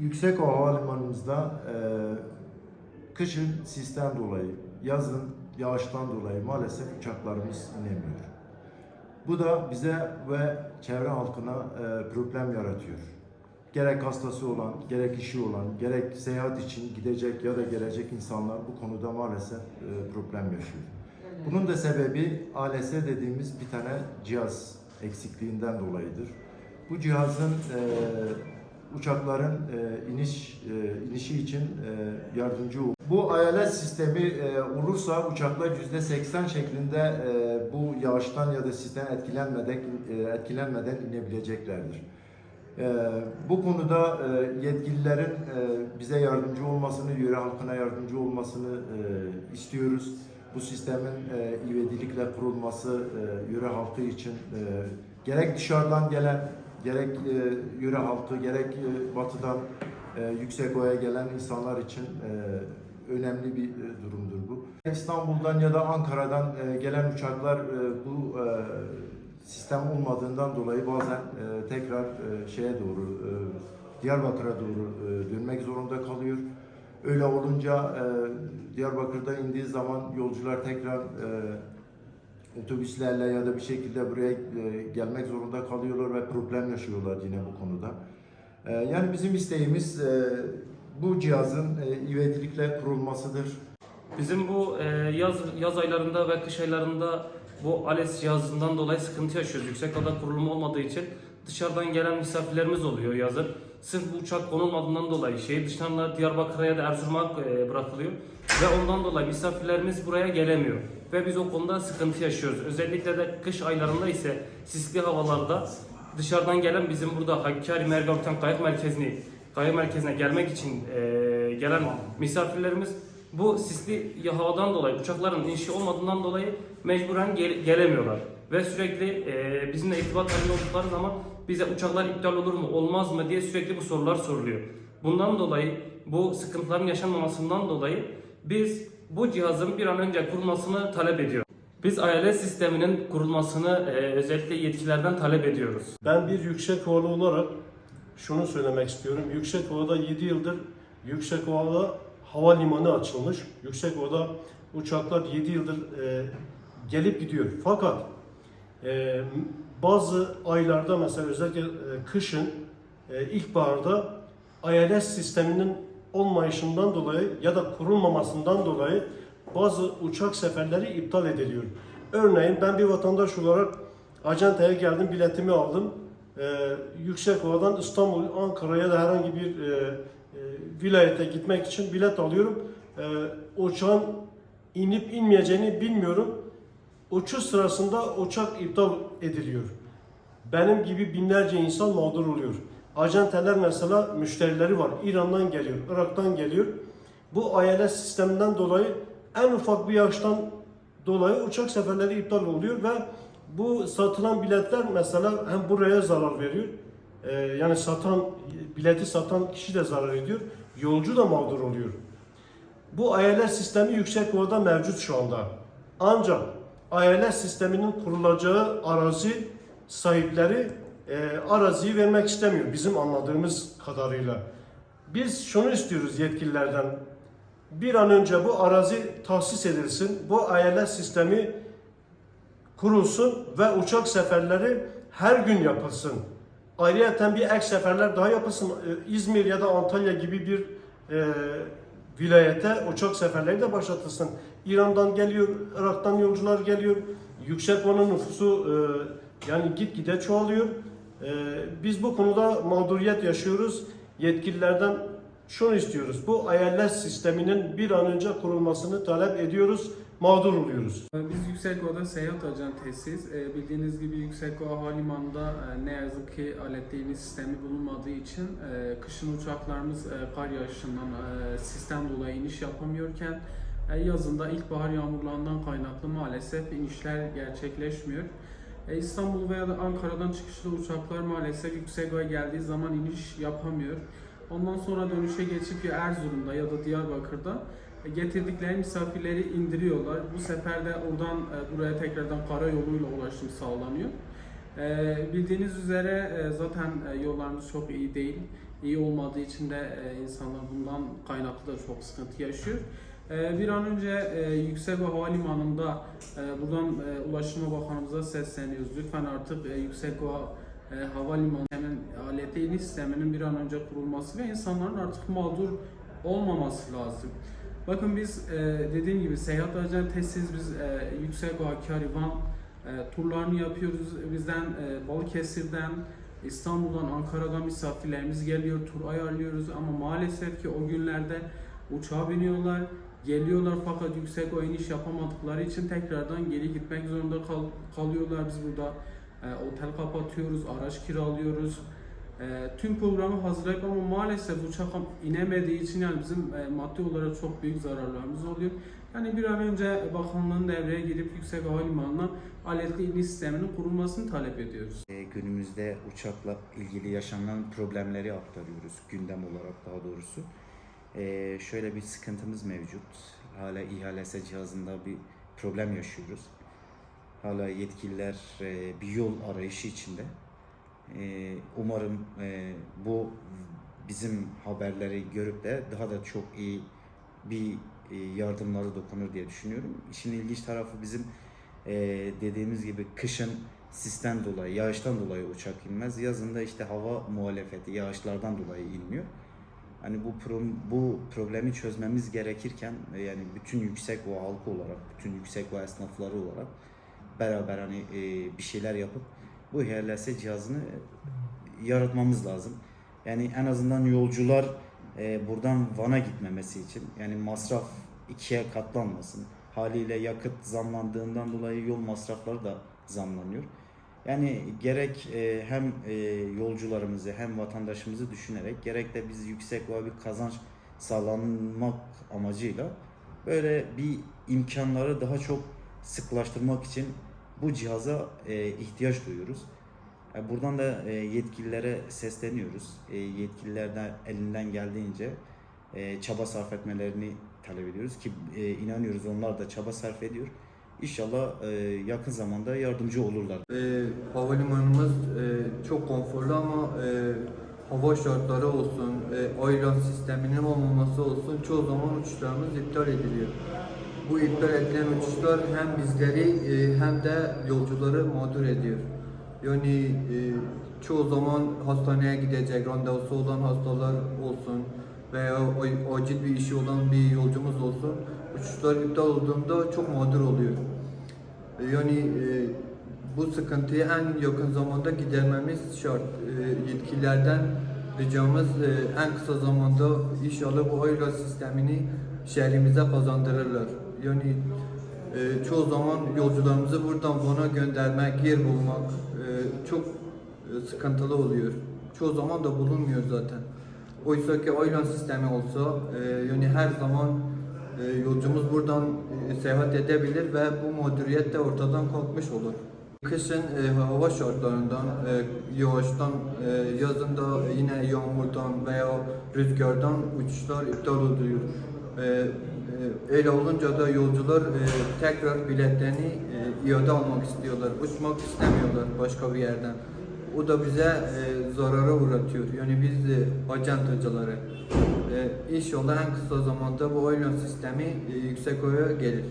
yüksek havalimanımızda e, kışın sistem dolayı, yazın yağıştan dolayı maalesef uçaklarımız inemiyor. Bu da bize ve çevre halkına e, problem yaratıyor. Gerek hastası olan, gerek işi olan, gerek seyahat için gidecek ya da gelecek insanlar bu konuda maalesef e, problem yaşıyor. Bunun da sebebi ALS dediğimiz bir tane cihaz eksikliğinden dolayıdır. Bu cihazın e, uçakların e, iniş e, inişi için e, yardımcı olur. Bu ALS sistemi e, olursa uçaklar %80 şeklinde e, bu yağıştan ya da sistem etkilenmeden e, etkilenmeden inebileceklerdir. E, bu konuda e, yetkililerin e, bize yardımcı olmasını, yöre halkına yardımcı olmasını e, istiyoruz. Bu sistemin e, ivedilikle kurulması e, yöre halkı için e, gerek dışarıdan gelen, gerek e, yöre halkı, gerek e, batıdan e, yüksek oya gelen insanlar için e, önemli bir e, durumdur bu. İstanbul'dan ya da Ankara'dan e, gelen uçaklar e, bu e, sistem olmadığından dolayı bazen e, tekrar e, şeye doğru e, Diyarbakır'a doğru e, dönmek zorunda kalıyor. Öyle olunca e, Diyarbakır'da indiği zaman yolcular tekrar e, otobüslerle ya da bir şekilde buraya e, gelmek zorunda kalıyorlar ve problem yaşıyorlar yine bu konuda. E, yani bizim isteğimiz e, bu cihazın ivedilikle kurulmasıdır. Bizim bu yaz yaz aylarında ve kış aylarında bu ALES cihazından dolayı sıkıntı yaşıyoruz. Yüksek hava kurulumu olmadığı için dışarıdan gelen misafirlerimiz oluyor yazın. Sırf bu uçak konulmadığından dolayı şehir dışlarına Diyarbakır'a ya da Erzurum'a e, bırakılıyor. Ve ondan dolayı misafirlerimiz buraya gelemiyor. Ve biz o konuda sıkıntı yaşıyoruz. Özellikle de kış aylarında ise sisli havalarda dışarıdan gelen bizim burada Hakkari Mergavtan Kayak Merkezi'ni kayak merkezine gelmek için e, gelen misafirlerimiz bu sisli havadan dolayı uçakların inişi olmadığından dolayı mecburen gel- gelemiyorlar. Ve sürekli e, bizimle irtibat halinde oldukları zaman bize uçaklar iptal olur mu olmaz mı diye sürekli bu sorular soruluyor. Bundan dolayı bu sıkıntıların yaşanmamasından dolayı biz bu cihazın bir an önce kurulmasını talep ediyoruz. Biz ILS sisteminin kurulmasını e, özellikle yetkililerden talep ediyoruz. Ben bir Yüksekova'lı olarak şunu söylemek istiyorum. Yüksekova'da 7 yıldır Yüksekova'da havalimanı açılmış. Yüksekova'da uçaklar 7 yıldır e, gelip gidiyor. Fakat e, bazı aylarda mesela özellikle e, kışın e, ilkbaharda ILS sisteminin olmayışından dolayı ya da kurulmamasından dolayı bazı uçak seferleri iptal ediliyor. Örneğin ben bir vatandaş olarak Acenta'ya geldim, biletimi aldım. Ee, Yüksekova'dan İstanbul, Ankara'ya da herhangi bir e, e, vilayete gitmek için bilet alıyorum. Ee, uçağın inip inmeyeceğini bilmiyorum. Uçuş sırasında uçak iptal ediliyor. Benim gibi binlerce insan mağdur oluyor. Acenteler mesela müşterileri var. İran'dan geliyor, Irak'tan geliyor. Bu ILS sisteminden dolayı en ufak bir yaştan dolayı uçak seferleri iptal oluyor ve bu satılan biletler mesela hem buraya zarar veriyor. Ee, yani satan bileti satan kişi de zarar ediyor. Yolcu da mağdur oluyor. Bu ILS sistemi yüksek ovada mevcut şu anda. Ancak ILS sisteminin kurulacağı arazi sahipleri e, araziyi vermek istemiyor bizim anladığımız kadarıyla. Biz şunu istiyoruz yetkililerden. Bir an önce bu arazi tahsis edilsin. Bu ILS sistemi kurulsun ve uçak seferleri her gün yapılsın. Ayrıca bir ek seferler daha yapılsın. Ee, İzmir ya da Antalya gibi bir e, vilayete uçak seferleri de başlatılsın. İran'dan geliyor, Irak'tan yolcular geliyor. Yüksek onun nüfusu e, yani gitgide çoğalıyor. E, biz bu konuda mağduriyet yaşıyoruz. Yetkililerden şunu istiyoruz. Bu ILS sisteminin bir an önce kurulmasını talep ediyoruz. Mağdur oluyoruz. Biz Yüksekova'da seyahat acentesiyiz. E, Bildiğiniz gibi Yüksekova Havalimanı'nda e, ne yazık ki aletli iniş sistemi bulunmadığı için e, kışın uçaklarımız e, kar yağışından sistem dolayı iniş yapamıyorken yazında ilkbahar yağmurlarından kaynaklı maalesef inişler gerçekleşmiyor. İstanbul veya da Ankara'dan çıkışlı uçaklar maalesef Yüksekova'ya geldiği zaman iniş yapamıyor. Ondan sonra dönüşe geçip ya Erzurum'da ya da Diyarbakır'da getirdikleri misafirleri indiriyorlar. Bu sefer de oradan e, buraya tekrardan karayoluyla ulaşım sağlanıyor. E, Bildiğiniz üzere e, zaten e, yollarımız çok iyi değil. iyi olmadığı için de e, insanlar bundan kaynaklı da çok sıkıntı yaşıyor. E, bir an önce e, Yüksekova Havalimanı'nda e, buradan e, Ulaştırma Bakanımıza sesleniyoruz. Lütfen artık e, Yüksekova e, Havalimanı hemen aletli iniş sisteminin bir an önce kurulması ve insanların artık mağdur olmaması lazım. Bakın biz e, dediğim gibi seyahat acentesiyiz. Biz e, Yüksekova Karivan e, turlarını yapıyoruz. Bizden e, Balıkesir'den, İstanbul'dan, Ankara'dan misafirlerimiz geliyor. Tur ayarlıyoruz ama maalesef ki o günlerde uçağa biniyorlar. Geliyorlar fakat yüksek o iniş yapamadıkları için tekrardan geri gitmek zorunda kal- kalıyorlar. Biz burada e, otel kapatıyoruz, araç kiralıyoruz. E, tüm programı hazırlayıp ama maalesef uçak inemediği için yani bizim e, maddi olarak çok büyük zararlarımız oluyor. Yani bir an önce bakanlığın devreye girip yüksek havalimanına aletli iniş sisteminin kurulmasını talep ediyoruz. E, günümüzde uçakla ilgili yaşanan problemleri aktarıyoruz gündem olarak daha doğrusu. E, şöyle bir sıkıntımız mevcut. Hala İHLS cihazında bir problem yaşıyoruz. Hala yetkililer e, bir yol arayışı içinde. E, umarım e, bu bizim haberleri görüp de daha da çok iyi bir e, yardımları dokunur diye düşünüyorum. İşin ilginç tarafı bizim e, dediğimiz gibi kışın sisten dolayı, yağıştan dolayı uçak inmez. Yazında işte hava muhalefeti, yağışlardan dolayı inmiyor. Hani bu pro- bu problemi çözmemiz gerekirken yani bütün yüksek o halkı olarak, bütün yüksek o esnafları olarak beraber hani e, bir şeyler yapıp bu HLS cihazını yaratmamız lazım. Yani en azından yolcular e, buradan Van'a gitmemesi için yani masraf ikiye katlanmasın. Haliyle yakıt zamlandığından dolayı yol masrafları da zamlanıyor. Yani gerek e, hem e, yolcularımızı hem vatandaşımızı düşünerek gerek de biz yüksek ve bir kazanç sağlanmak amacıyla böyle bir imkanları daha çok sıklaştırmak için bu cihaza e, ihtiyaç duyuyoruz. E, Buradan da e, yetkililere sesleniyoruz. E, Yetkililerden elinden geldiğince e, çaba sarf etmelerini talep ediyoruz ki e, inanıyoruz onlar da çaba sarf ediyor. İnşallah e, yakın zamanda yardımcı olurlar. E, havalimanımız e, çok konforlu ama e, hava şartları olsun, e, ayran sisteminin olmaması olsun çoğu zaman uçuşlarımız iptal ediliyor. Bu iptal edilen uçuşlar hem bizleri e, hem de yolcuları mağdur ediyor. Yani e, çoğu zaman hastaneye gidecek randevusu olan hastalar olsun veya acil bir işi olan bir yolcumuz olsun uçuşlar iptal olduğunda çok mağdur oluyor. E, Yani bu sıkıntıyı en yakın zamanda gidermemiz şart. Yetkililerden ricamız en kısa zamanda inşallah bu ayla sistemini şehrimize kazandırırlar. Yani e, çoğu zaman yolcularımızı buradan Van'a göndermek, yer bulmak e, çok e, sıkıntılı oluyor. Çoğu zaman da bulunmuyor zaten. Oysa ki aylan sistemi olsa e, yani her zaman e, yolcumuz buradan e, seyahat edebilir ve bu mağduriyet de ortadan kalkmış olur. Kışın e, hava şartlarından, e, yağıştan, e, yazında yine yağmurdan veya rüzgardan uçuşlar iptal oluyor. E, öyle olunca da yolcular e, tekrar biletlerini e, iade almak istiyorlar. Uçmak istemiyorlar başka bir yerden. O da bize e, zarara uğratıyor. Yani biz de acentacıları. E, inşallah en kısa zamanda bu oyun sistemi e, yüksek oya gelir.